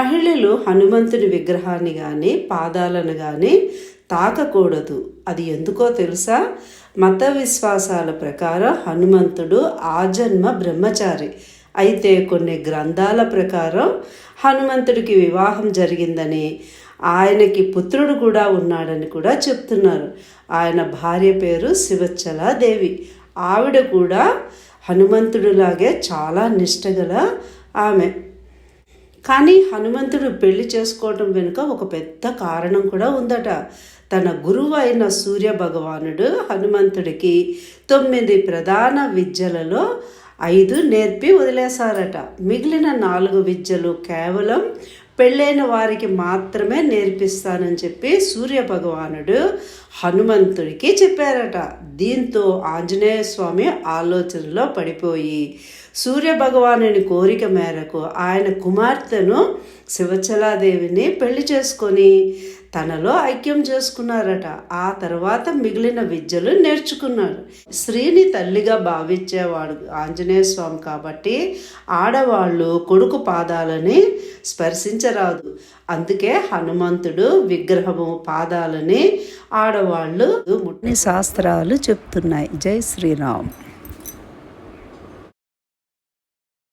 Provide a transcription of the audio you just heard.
మహిళలు హనుమంతుని విగ్రహాన్ని కానీ పాదాలను కానీ తాకకూడదు. అది ఎందుకో తెలుసా? మత విశ్వాసాల ప్రకారం హనుమంతుడు ఆజన్మ బ్రహ్మచారి. అయితే కొన్ని గ్రంథాల ప్రకారం హనుమంతుడికి వివాహం జరిగిందని ఆయనకి పుత్రుడు కూడా ఉన్నాడని కూడా చెప్తున్నారు. ఆయన భార్య పేరు శివచ్చలాదేవి. ఆవిడ కూడా హనుమంతుడిలాగే చాలా నిష్టగల ఆమె. కానీ హనుమంతుడు పెళ్ళి చేసుకోవటం వెనుక ఒక పెద్ద కారణం కూడా ఉందట. తన గురువు అయిన సూర్య భగవానుడు హనుమంతుడికి తొమ్మిది ప్రధాన విద్యలలో ఐదు నేర్పి వదిలేశారట. మిగిలిన నాలుగు విద్యలు కేవలం పెళ్ళైన వారికి మాత్రమే నేర్పిస్తానని చెప్పి సూర్య భగవానుడు హనుమంతుడికి చెప్పారట. దీంతో ఆంజనేయ స్వామి ఆలోచనలో పడిపోయి సూర్య భగవానుని కోరిక మేరకు ఆయన కుమార్తెను శివచలాదేవిని పెళ్ళి చేసుకొని తనలో ఐక్యం చేసుకున్నారట. ఆ తర్వాత మిగిలిన విద్యలు నేర్చుకున్నాడు. స్త్రీని తల్లిగా భావించేవాడు ఆంజనేయ స్వామి కాబట్టి ఆడవాళ్ళు కొడుకు పాదాలని స్పర్శించరాదు. అందుకే హనుమంతుడు విగ్రహము పాదాలని ఆడవాళ్ళు ముట్ని శాస్త్రాలు చెప్తున్నాయి. జై శ్రీరామ్.